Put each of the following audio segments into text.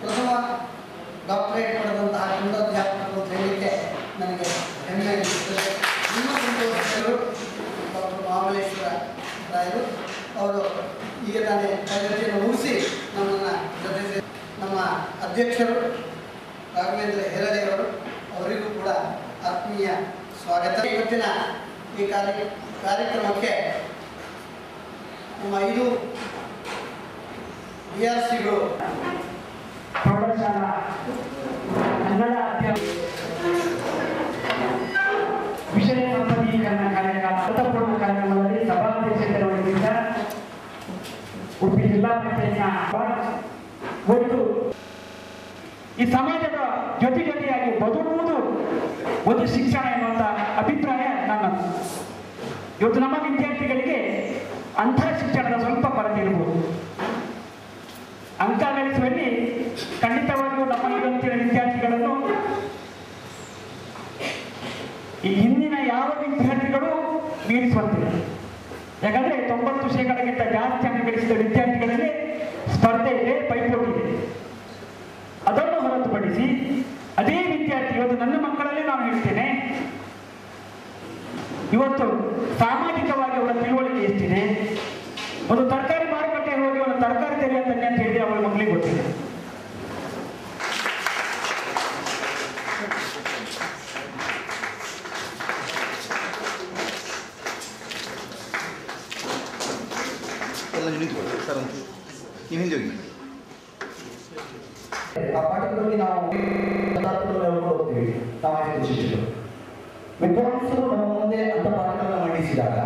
ಪ್ರಥಮ ಡಾಕ್ಟರೇಟ್ ಪಡೆದಂತಹ ಕುಂದಾಧ್ಯಾಪಕರು ಅಂತ ಹೇಳಲಿಕ್ಕೆ ನನಗೆ ಹೆಮ್ಮೆ ಅನಿಸುತ್ತದೆ. ನಿಮ್ಮ ಸಂತೋಷರು ಡಾಕ್ಟರ್ ಮಹಾಬಲೇಶ್ವರ ರಾಯರು ಅವರು ಈಗ ತಾನೇ ತರಗತಿಯನ್ನು ಮುಗಿಸಿ ನಮ್ಮನ್ನು ಜೊತೆ ನಮ್ಮ ಅಧ್ಯಕ್ಷರು ರಾಘವೇಂದ್ರ ಹೆರಡೆಯವರು ಅವರಿಗೂ ಕೂಡ ಆತ್ಮೀಯ ಸ್ವಾಗತ. ಇವತ್ತಿನ ಈ ಕಾರ್ಯ ಕಾರ್ಯಕ್ರಮಕ್ಕೆ ನಮ್ಮ ಐದು ಬಿ ಆರ್ ಸಿಗಳು ಪ್ರೌಢಶಾಲಾ ಕನ್ನಡ ಅಧ್ಯಾಪ ವಿಷಯ ಸಂಪದೀಕರಣ ಕಾರ್ಯಕ್ರಮ ಅರ್ಥಪೂರ್ಣ ಕಾರ್ಯಕ್ರಮದಲ್ಲಿ ಸಭಾಧ್ಯಕ್ಷತೆ ವಹಿಸಿದ್ದ ಉಡುಪಿ ಜಿಲ್ಲಾ ಪಂಚಾಯತ್ನ ಒಂದು ಈ ಸಮಾಜದ ಜೊತೆ ಜೊತೆಯಾಗಿ ಬದುಕುವುದು ಒಂದು ಶಿಕ್ಷಣ ಎನ್ನುವಂಥ ಅಭಿಪ್ರಾಯ ನನ್ನದು ಇವತ್ತು ನಮ್ಮ ವಿದ್ಯಾರ್ಥಿಗಳಿಗೆ ಅಂಥ ಶಿಕ್ಷಣದ ಖಂಡಿತವಾಗಿಯೂ ನಮ್ಮ ಇವತ್ತಿನ ವಿದ್ಯಾರ್ಥಿಗಳನ್ನು ಈ ಹಿಂದಿನ ಯಾವ ವಿದ್ಯಾರ್ಥಿಗಳು ಮೀರಿಸುವಂತಿಲ್ಲ. ಯಾಕಂದ್ರೆ ತೊಂಬತ್ತು ಶೇಕಡಕ್ಕಿಂತ ಜಾಸ್ತಿ ಅಂಕ ಗಳಿಸಿದ ವಿದ್ಯಾರ್ಥಿಗಳಲ್ಲಿ ಸ್ಪರ್ಧೆ ಇದೆ, ಪೈಪೋಟಿ ಇದೆ. ಅದನ್ನು ಹೊರತುಪಡಿಸಿ ಅದೇ ವಿದ್ಯಾರ್ಥಿ, ಇವತ್ತು ನನ್ನ ಮಕ್ಕಳಲ್ಲಿ ನಾನು ಹೇಳ್ತೇನೆ, ಇವತ್ತು ಸಾಮಾಜಿಕವಾಗಿ ಅವರ ತಿಳುವಳಿಕೆ ಎಷ್ಟಿದೆ? ಒಂದು ತರಕಾರಿ ಮಾರುಕಟ್ಟೆ ಹೋಗಿ ಒಂದು ತರಕಾರಿ ತೆರೆಯುತ್ತಾನೆ ಅಂತ ಹೇಳಿ ಅವಳ ಮಗಳಿಗೆ ಗೊತ್ತಿದೆ. ಎಲ್ಲ ನಿಂತ್ಕೊಳ್ಳಿ ಸರ್ ಒಂದು ನೀವು ಹಿಂದೆ ಹೋಗಿ. ಆ ನಾವು ವಿದ್ವಾಂಸರು ನಮ್ಮ ಮುಂದೆ ಅಂತ ಪಾಠಗಳನ್ನ ಮಂಡಿಸಿದಾಗ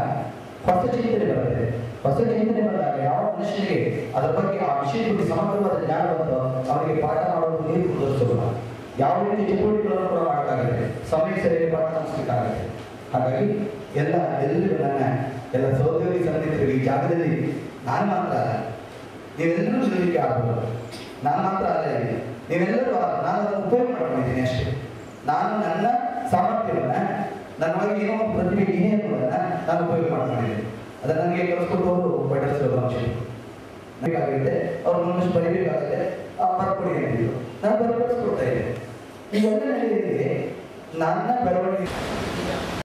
ಹೊಸ ಚಿಂತನೆ ಬರುತ್ತೆ ಹೊಸ ಚಿಂತನೆ ಬಂದಾಗ ಯಾವ ಮನುಷ್ಯನಿಗೆ ಅದರ ಬಗ್ಗೆ ಆ ವಿಷಯದ ಬಗ್ಗೆ ಸಮಗ್ರವಾದ ಜ್ಞಾನ ಅವರಿಗೆ ಪಾಠ ಮಾಡೋದು ನೀರು ಯಾವ ರೀತಿ ಚಟುವಟಿಕೆಗಳನ್ನು ಕೂಡ ಸಮಯ ಸರಿಯಾಗಿ ಪಾಠ ನಡೆಸಲಿಕ್ಕಾಗುತ್ತೆ ಹಾಗಾಗಿ ಎಲ್ಲ ಎಲ್ಲರಿಗೂ ನನ್ನ ಎಲ್ಲ ಸಹೋದರಿ ಸಂಬಂಧಿತರಿಗೆ ಈ ಜಾಗದಲ್ಲಿ ನಾನು ಮಾತ್ರ ನೀವೆಲ್ಲರೂ ಜೀವನಕ್ಕೆ ಆಗ್ಬೋದು ನಾನು ಮಾತ್ರ ಅಲ್ಲ ಇದೆ ನೀವೆಲ್ಲರೂ ನಾನು ಅದನ್ನು ಉಪಯೋಗ ಮಾಡ್ಕೊಂಡಿದ್ದೀನಿ ಅಷ್ಟೇ. ನಾನು ನನ್ನ ಸಾಮರ್ಥ್ಯವನ್ನು, ನನ್ನ ಏನೋ ಒಂದು ಪ್ರತಿಭೆ ಇದೆ ಅನ್ನೋದನ್ನು ನಾನು ಉಪಯೋಗ ಮಾಡ್ಕೊಂಡಿದ್ದೀನಿ. ಅದನ್ನು ನನಗೆ ಕಲಿಸ್ಕೊಟ್ಟವರು ಪಠಿಸಿದ್ರು ಅಂಶ ಬೇಕಾಗುತ್ತೆ ಅವ್ರು ಒಂದಷ್ಟು ಬರೀಬೇಕಾಗುತ್ತೆ ಬರ್ಕೊಡಿ ಅಂತಿದ್ರು ನಾನು ಬರ್ಕೊಡಿಸ್ಕೊಡ್ತಾ ಇದ್ದೆ ನಡೆಯಲಿದೆ ನನ್ನ ಬೆಳವಣಿಗೆ